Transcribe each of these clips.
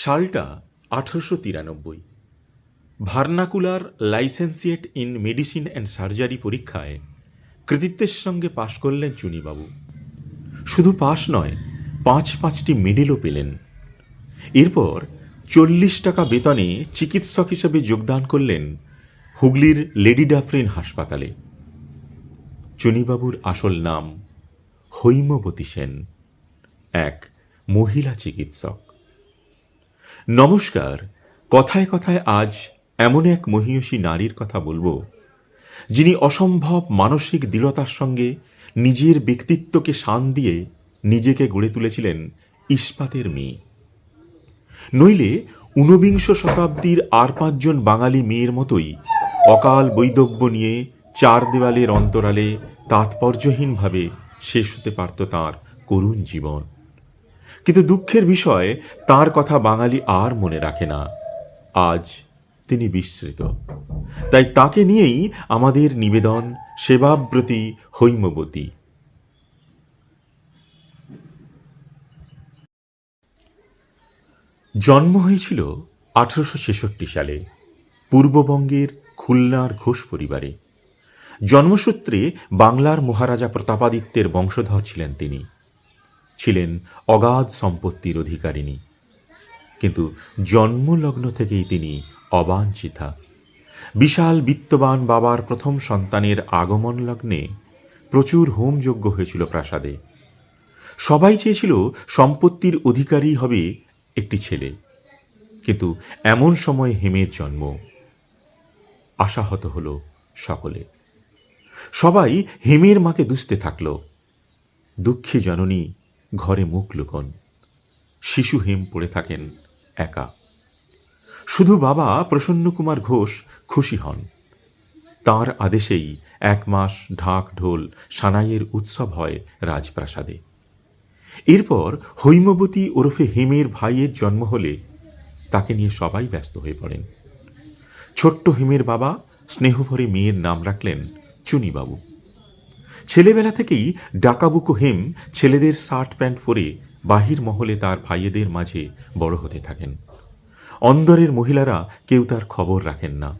সালটা আঠারোশো তিরানব্বই। Vernacular licentiate in medicine and surgery পরীক্ষায় কৃতিত্বের সঙ্গে পাশ করলেন চুনিবাবু। শুধু পাশ নয়, পাঁচ পাঁচটি মেডেলও পেলেন। এরপর চল্লিশ টাকা বেতনে চিকিৎসক হিসেবে যোগদান করলেন হুগলির লেডি ডাফরিন হাসপাতালে। চুনিবাবুর আসল নাম হৈমবতী সেন, এক মহিলা চিকিৎসক। নমস্কার, কথায় কথায় আজ এমন এক মহিয়সী নারীর কথা বলব, যিনি অসম্ভব মানসিক দৃঢ়তার সঙ্গে নিজের ব্যক্তিত্বকে শান দিয়ে নিজেকে গড়ে তুলেছিলেন ইস্পাতের মেয়ে। নইলে ঊনবিংশ শতাব্দীর আর পাঁচজন বাঙালি মেয়ের মতোই অকাল বৈদব্য নিয়ে চার দেওয়ালের অন্তরালে তাৎপর্যহীনভাবে শেষ হতে পারত তাঁর করুণ জীবন। কিন্তু দুঃখের বিষয়, তার কথা বাঙালি আর মনে রাখে না। আজ তিনি বিস্মৃত তাই তাকে নিয়েই আমাদের নিবেদন, সেবাব্রতী হৈমবতী। জন্ম হয়েছিল আঠারোশো ছেষট্টি সালে, পূর্ববঙ্গের খুলনার ঘোষ পরিবারে। জন্মসূত্রে বাংলার মহারাজা প্রতাপাদিত্যের বংশধর ছিলেন তিনি। ছিলেন অগাধ সম্পত্তির অধিকারিণী। কিন্তু জন্মলগ্ন থেকেই তিনি অবাঞ্ছিতা। বিশাল বিত্তবান বাবার প্রথম সন্তানের আগমন লগ্নে প্রচুর হোমযজ্ঞ হয়েছিল প্রাসাদে। সবাই চেয়েছিল সম্পত্তির অধিকারী হবে একটি ছেলে। কিন্তু এমন সময় হেমের জন্ম। আশাহত হল সকলে। সবাই হেমের মাকে দুষতে থাকল। দুঃখী জননী ঘরে মুখ লুকন। শিশু হেম পড়ে থাকেন একা। শুধু বাবা প্রসন্নকুমার ঘোষ খুশি হন। তার আদেশেই এক মাস ঢাক ঢোল সানাইয়ের উৎসব হয় রাজপ্রাসাদে। এরপর হৈমবতী ওরফে হেমের ভাইয়ের জন্ম হলে তাকে নিয়ে সবাই ব্যস্ত হয়ে পড়েন। ছোট্ট হেমের বাবা স্নেহভরে মেয়ের নাম রাখলেন চুনিবাবু। ছেলেবেলা থেকেই ডাকাবুকো হেম ছেলেদের শার্ট প্যান্ট পরে বাহির মহলে তার ভাইয়েদের মাঝে বড় হতে থাকেন। অন্দরের মহিলারা কেউ তার খবর রাখেন না।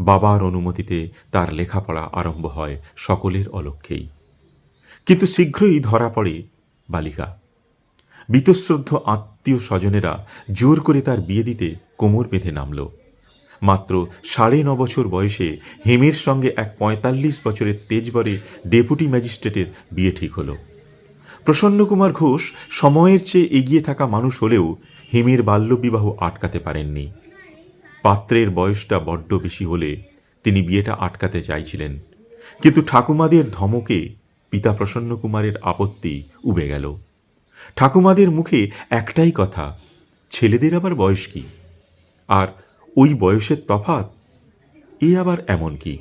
বাবার অনুমতিতে তার লেখাপড়া আরম্ভ হয় সকলের অলক্ষ্যেই। কিন্তু শীঘ্রই ধরা পড়ে বালিকা। বীতশ্রদ্ধ আত্মীয় স্বজনেরা জোর করে তার বিয়ে দিতে কোমর বেঁধে নামল। মাত্র সাড়ে ন বছর বয়সে হেমের সঙ্গে এক পঁয়তাল্লিশ বছরের তেজবরে ডেপুটি ম্যাজিস্ট্রেটের বিয়ে ঠিক হলো। প্রসন্নকুমার ঘোষ সময়ের চেয়ে এগিয়ে থাকা মানুষ হলেও হেমের বাল্যবিবাহ আটকাতে পারেননি। পাত্রের বয়সটা বড্ড বেশি হলে তিনি বিয়েটা আটকাতে চাইছিলেন। কিন্তু ঠাকুমাদের ধমকে পিতা প্রসন্ন কুমারের আপত্তি উবে গেল। ঠাকুমাদের মুখে একটাই কথা, ছেলেদের আবার বয়স কি? আর ওই বয়সের তফাত এ আবার এমন কি?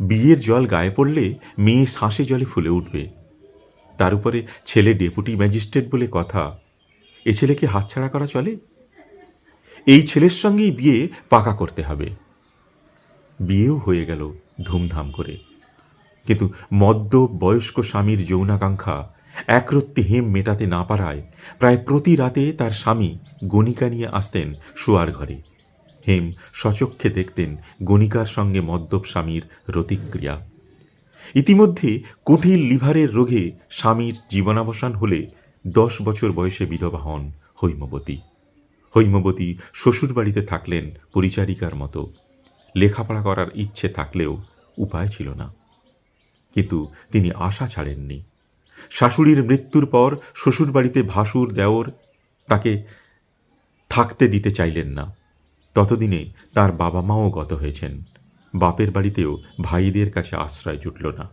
বিয়ের জল গায়ে পড়লে মেয়ে শ্বাসে জলে ফুলে উঠবে। তার উপরে ছেলে ডেপুটি ম্যাজিস্ট্রেট বলে কথা। এ ছেলেকে হাতছাড়া করা চলে? এই ছেলের সঙ্গেই বিয়ে পাকা করতে হবে। বিয়েও হয়ে গেল ধুমধাম করে। কিন্তু মদ্য বয়স্ক স্বামীর যৌনাকাঙ্ক্ষা একরত্তি হেম মেটাতে না পারায় প্রায় প্রতি রাতে তার স্বামী গণিকা নিয়ে আসতেন শোয়ার ঘরে। হেম সচক্ষে দেখতেন গণিকার সঙ্গে মদ্যপ স্বামীর রতিক্রিয়া। ইতিমধ্যে কঠিন লিভারের রোগে স্বামীর জীবনাবসান হলে দশ বছর বয়সে বিধবা হন হৈমবতী। হৈমবতী শ্বশুরবাড়িতে থাকলেন পরিচারিকার মতো। লেখাপড়া করার ইচ্ছে থাকলেও উপায় ছিল না। কিন্তু তিনি আশা ছাড়েননি। শাশুড়ির মৃত্যুর পর শ্বশুরবাড়িতে ভাসুর দেওর তাকে থাকতে দিতে চাইলেন না। ততদিনে তার বাবা মাও গত হয়েছেন। বাপের বাড়িতেও ভাইদের কাছে আশ্রয় জুটল না।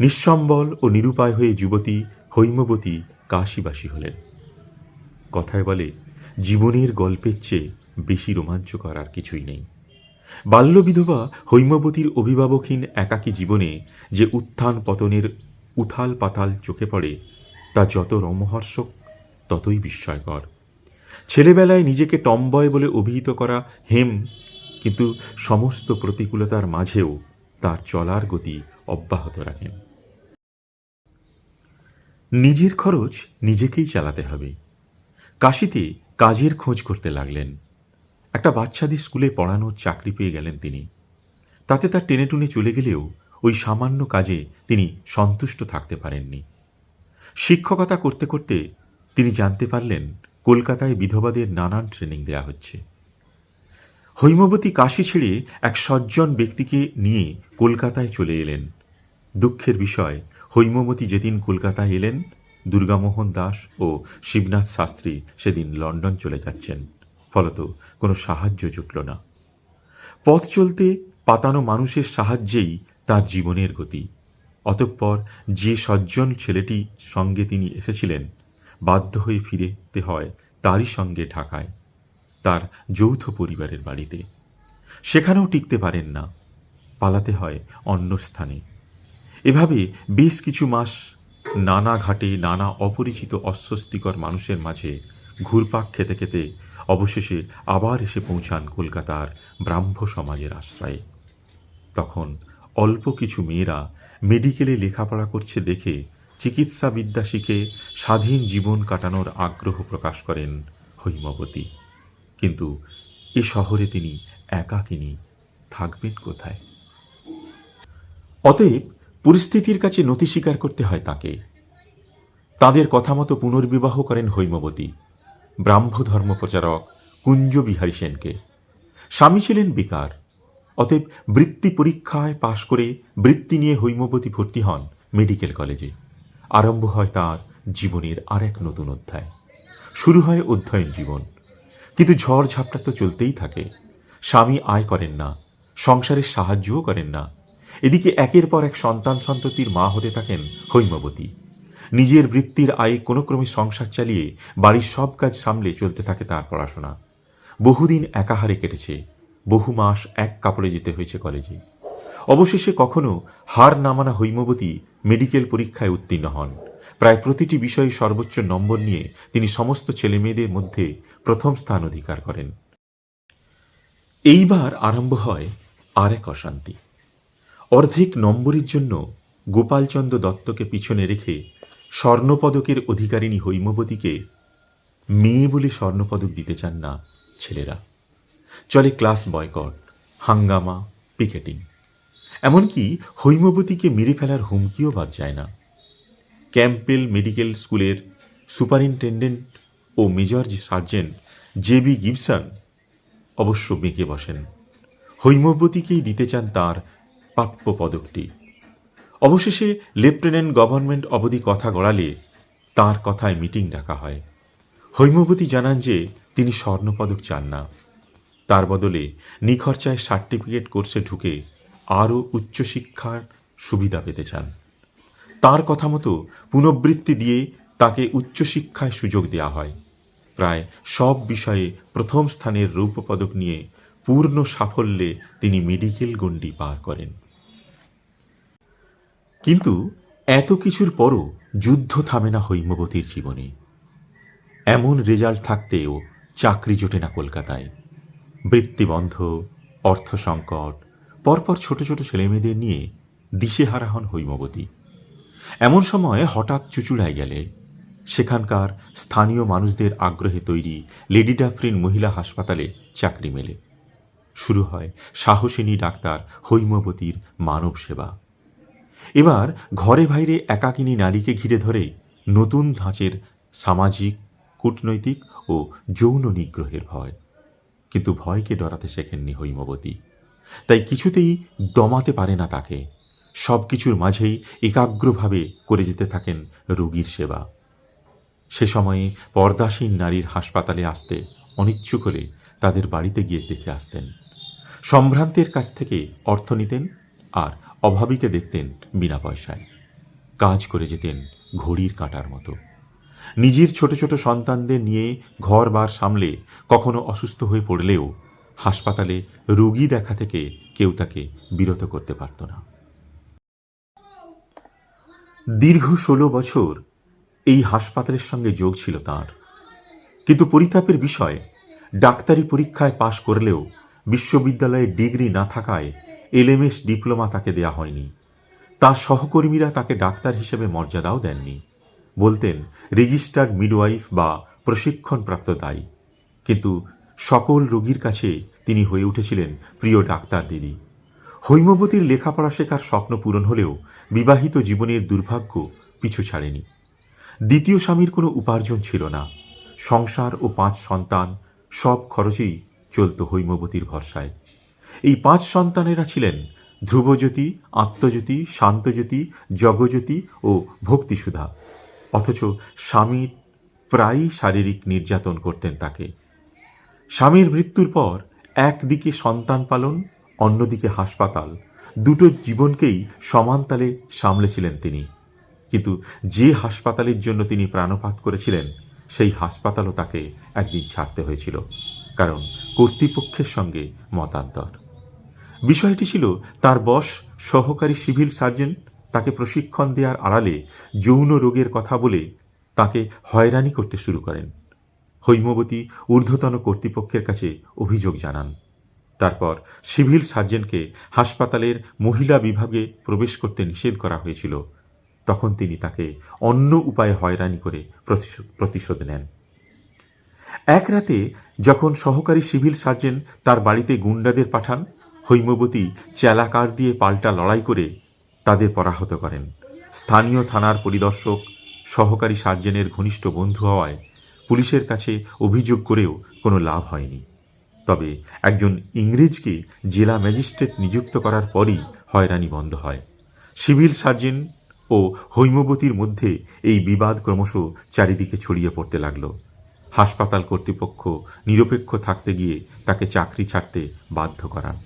নিঃসম্বল ও নিরুপায় হয়ে যুবতী হৈমবতী কাশিবাসী হলেন। কথায় বলে, জীবনের গল্পের চেয়ে বেশি রোমাঞ্চকর আর কিছুই নেই। বাল্যবিধবা হৈমবতীর অভিভাবকহীন একাকী জীবনে যে উত্থান পতনের উথাল পাতাল চোখে পড়ে, তা যত রমহর্ষক, ততই বিস্ময়কর। ছেলেবেলায় নিজেকে টম্বয় বলে অভিহিত করা হেম কিন্তু সমস্ত প্রতিকূলতার মাঝেও তার চলার গতি অব্যাহত রাখেন নিজের খরচ নিজেকেই চালাতে হবে। কাশিতে কাজের খোঁজ করতে লাগলেন। একটা বাচ্চাদের স্কুলে পড়ানোর চাকরি পেয়ে গেলেন তিনি। তাতে তার টেনে টুনে চলে গেলেও ওই সামান্য কাজে তিনি সন্তুষ্ট থাকতে পারেননি। শিক্ষকতা করতে করতে তিনি জানতে পারলেন কলকাতায় বিধবাদের নানান ট্রেনিং দেয়া হচ্ছে। হৈমবতী কাশি ছেড়ে এক সজ্জন ব্যক্তিকে নিয়ে কলকাতায় চলে এলেন। দুঃখের বিষয়, হৈমবতী যেদিন কলকাতায় এলেন, দুর্গামোহন দাস ও শিবনাথ শাস্ত্রী সেদিন লন্ডন চলে যাচ্ছেন। ফলত কোনো সাহায্য জুটল না। পথ চলতে পাতানো মানুষের সাহায্যেই তার জীবনের গতি। অতঃপর যে সজ্জন ছেলেটি সঙ্গে তিনি এসেছিলেন বাধ্য হয়ে ফিরেতে হয় তারই সঙ্গে ঢাকায়, তার যৌথ পরিবারের বাড়িতে। সেখানেও টিকতে পারেন না, পালাতে হয় অন্য স্থানে। এভাবে বেশ কিছু মাস নানা ঘাটে নানা অপরিচিত অস্বস্তিকর মানুষের মাঝে ঘুরপাক খেতে খেতে অবশেষে আবার এসে পৌঁছান কলকাতার ব্রাহ্ম সমাজের আশ্রয়ে। তখন অল্প কিছু মেয়েরা মেডিকেলে লেখাপড়া করছে দেখে চিকিৎসা বিদ্যা শিখে স্বাধীন জীবন কাটানোর আগ্রহ প্রকাশ করেন হৈমবতী। কিন্তু এ শহরে তিনি একাকিনী থাকবেন কোথায়? অতএব পরিস্থিতির কাছে নথি স্বীকার করতে হয় তাকে। তাদের কথা মতো পুনর্বিবাহ করেন হৈমবতী ব্রাহ্ম ধর্ম প্রচারক কুঞ্জ বিহারী সেনকে। স্বামী ছিলেন বেকার, অতএব বৃত্তি পরীক্ষায় পাশ করে বৃত্তি নিয়ে হৈমবতী ভর্তি হন মেডিকেল কলেজে। আরম্ভ হয় তার জীবনের আরেক নতুন অধ্যায়। শুরু হয় অধ্যয়ন জীবন। কিন্তু ঝড় ঝাপটা তো চলতেই থাকে। স্বামী আয় করেন না সংসারের সাহায্যও করেন না। এদিকে একের পর এক সন্তান সন্ততির মা হতে থাকেন হৈমবতী। নিজের বৃত্তির আয়ে কোনো ক্রমে সংসার চালিয়ে বাড়ির সব কাজ সামলে চলতে থাকে তার পড়াশোনা। বহুদিন একাহারে কেটেছে, বহু মাস এক কাপড়ে যেতে হয়েছে কলেজে। অবশেষে কখনো হার নামানা হৈমবতী মেডিকেল পরীক্ষায় উত্তীর্ণ হন। প্রায় প্রতিটি বিষয়ে সর্বোচ্চ নম্বর নিয়ে তিনি সমস্ত ছেলেমেয়েদের মধ্যে প্রথম স্থান অধিকার করেন। এইবার আরম্ভ হয় আর এক অশান্তি। অর্ধেক নম্বরের জন্য গোপালচন্দ্র দত্তকে পিছনে রেখে স্বর্ণপদকের অধিকারিণী হৈমবতীকে মেয়ে বলে স্বর্ণপদক দিতে চান না ছেলেরা। চলে ক্লাস বয়কট, হাঙ্গামা, পিকেটিং। এমনকি হৈমবতীকে মেরে ফেলার হুমকিও বাদ যায় না। ক্যাম্পেল মেডিকেল স্কুলের সুপারিনটেন্ডেন্ট ও major sergeant J B Gibson অবশ্য বেঁকে বসেন। হৈমবতীকেই দিতে চান তার প্রাপ্য পদকটি। অবশেষে লেফটেন্যান্ট গভর্নমেন্ট অবধি কথা গড়ালে তার কথায় মিটিং ডাকা হয়। হৈমবতী জানান যে তিনি স্বর্ণপদক চান না। তার বদলে নিখরচায় সার্টিফিকেট কোর্সে ঢুকে আরও উচ্চশিক্ষার সুবিধা পেতে চান। তার কথা মতো পুনঃবৃত্তি দিয়ে তাকে উচ্চশিক্ষায় সুযোগ দেওয়া হয়। প্রায় সব বিষয়ে প্রথম স্থানের রৌপ্য পদক নিয়ে পূর্ণ সাফল্যে তিনি মেডিকেল গণ্ডি পার করেন। কিন্তু এত কিছুর পরও যুদ্ধ থামে না হৈমবতীর জীবনে। এমন রেজাল্ট থাকতেও চাকরি জোটে না কলকাতায়। বৃত্তিবন্ধ অর্থ সংকট পরপর ছোট ছোট ছেলেমেয়েদের নিয়ে দিশেহারা হন হৈমবতী এমন সময় হঠাৎ চুচুড়ায় গেলে। সেখানকার স্থানীয় মানুষদের আগ্রহে তৈরি লেডি ডাফরিন মহিলা হাসপাতালে চাকরি মেলে। শুরু হয় সাহসিনী ডাক্তার হৈমবতীর মানব সেবা। এবার ঘরে বাইরে একাকিনী নারীকে ঘিরে ধরে নতুন ধাঁচের সামাজিক, কূটনৈতিক ও যৌন নিগ্রহের ভয়। কিন্তু ভয়কে ডরাতে শেখেননি হৈমবতী। তাই কিছুতেই দমাতে পারে না তাকে। সব কিছুর মাঝেই একাগ্রভাবে করে যেতে থাকেন রোগীর সেবা। সে সময়ে পর্দাসীন নারীর হাসপাতালে আসতে অনিচ্ছুক হলে তাদের বাড়িতে গিয়ে দেখে আসতেন। সম্ভ্রান্তের কাছ থেকে অর্থ নিতেন আর অভাবীকে দেখতেন বিনা পয়সায়। কাজ করে যেতেন ঘড়ির কাঁটার মতো। নিজের ছোট ছোট সন্তানদের নিয়ে ঘর বার সামলে কখনো অসুস্থ হয়ে পড়লেও হাসপাতালে রোগী দেখা থেকে কেউ তাকে বিরত করতে পারত না। দীর্ঘ ষোলো বছর এই হাসপাতালের সঙ্গে যোগ ছিল তার। কিন্তু পরিতাপের বিষয়, ডাক্তারি পরীক্ষায় পাশ করলেও বিশ্ববিদ্যালয়ে ডিগ্রি না থাকায় এলএমএস ডিপ্লোমা তাকে দেয়া হয়নি। তার সহকর্মীরা তাকে ডাক্তার হিসেবে মর্যাদাও দেননি। বলতেন, রেজিস্টার্ড মিডওয়াইফ বা প্রশিক্ষণপ্রাপ্ত দায়ী। কিন্তু সকল রোগীর কাছে তিনি হয়ে উঠেছিলেন প্রিয় ডাক্তার দিদি। হৈমবতীর লেখাপড়া শেখার স্বপ্ন পূরণ হলেও বিবাহিত জীবনের দুর্ভাগ্য পিছু ছাড়েনি। দ্বিতীয় স্বামীর কোনো উপার্জন ছিল না। সংসার ও পাঁচ সন্তান সব খরচেই চলত হৈমবতীর ভরসায়। এই পাঁচ সন্তানেরা ছিলেন ধ্রুবজ্যোতি, আত্মজ্যোতি, শান্তজ্যোতি, জগজ্যোতি ও ভক্তিসুধা। অথচ স্বামীর প্রায়ই শারীরিক নির্যাতন করতেন তাকে। স্বামীর মৃত্যুর পর একদিকে সন্তান পালন, অন্যদিকে হাসপাতাল। দুটো জীবনকেই সমানতালে সামলেছিলেন তিনি। কিন্তু যে হাসপাতালের জন্য তিনি প্রাণপাত করেছিলেন, সেই হাসপাতালও তাকে একদিন ছাড়তে হয়েছিল, কারণ কর্তৃপক্ষের সঙ্গে মতান্তর। বিষয়টি ছিল, তার বস সহকারী সিভিল সার্জন তাকে প্রশিক্ষণ দেওয়ার আড়ালে যৌন রোগের কথা বলে তাকে হয়রানি করতে শুরু করেন। হৈমবতী ঊর্ধ্বতন কর্তৃপক্ষের কাছে অভিযোগ জানান। তারপর সিভিল সার্জনকে হাসপাতালের মহিলা বিভাগে প্রবেশ করতে নিষেধ করা হয়েছিল। তখন তিনি তাকে অন্য উপায়ে হয়রানি করে প্রতিশোধ- নেন। এক রাতে যখন সহকারী সিভিল সার্জন তার বাড়িতে গুন্ডাদের পাঠান, হৈমবতী চেলাকার দিয়ে পাল্টা লড়াই করে তাদের পরাহত করেন। স্থানীয় থানার পরিদর্শক, সহকারী সার্জেনের ঘনিষ্ঠ বন্ধু হওয়ায় পুলিশের কাছে অভিযোগ করেও কোনো লাভ হয়নি। তবে একজন ইংরেজকে জেলা ম্যাজিস্ট্রেট নিযুক্ত করার পরই হয়রানি বন্ধ হয়। সিভিল সার্জন ও হৈমবতীর মধ্যে এই বিবাদ ক্রমশ চারিদিকে ছড়িয়ে পড়তে লাগল। হাসপাতাল কর্তৃপক্ষ নিরপেক্ষ থাকতে গিয়ে তাকে চাকরি ছাড়তে বাধ্য করান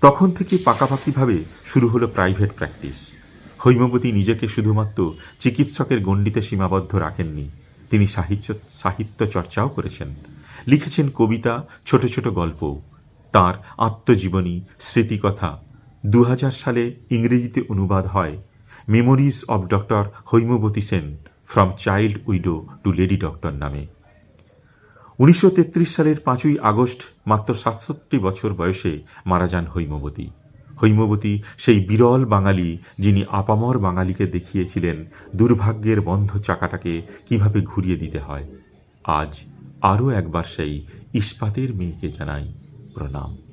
তখন থেকে পাকাপাকিভাবে শুরু হলো প্রাইভেট প্র্যাকটিস। হৈমবতী নিজেকে শুধুমাত্র চিকিৎসকের গণ্ডিতে সীমাবদ্ধ রাখেননি। তিনি সাহিত্য সাহিত্য চর্চাও করেছেন। লিখেছেন কবিতা, ছোট ছোট গল্প। তার আত্মজীবনী, স্মৃতিকথা দু হাজার সালে ইংরেজিতে অনুবাদ হয়। Memories of doctor Haimabati Sen from child widow to lady doctor নামে। উনিশশো তেত্রিশ সালের পাঁচই আগস্ট, মাত্র সাতষট্টি বছর বয়সে মারা যান হৈমবতী। হৈমবতী, সেই বিরল বাঙালি যিনি আপামর বাঙালিকে দেখিয়েছিলেন, দুর্ভাগ্যের বন্ধ চাকাটাকে কীভাবে ঘুরিয়ে দিতে হয়? আজ আরও একবার সেই ইস্পাতের মেয়েকে জানাই প্রণাম।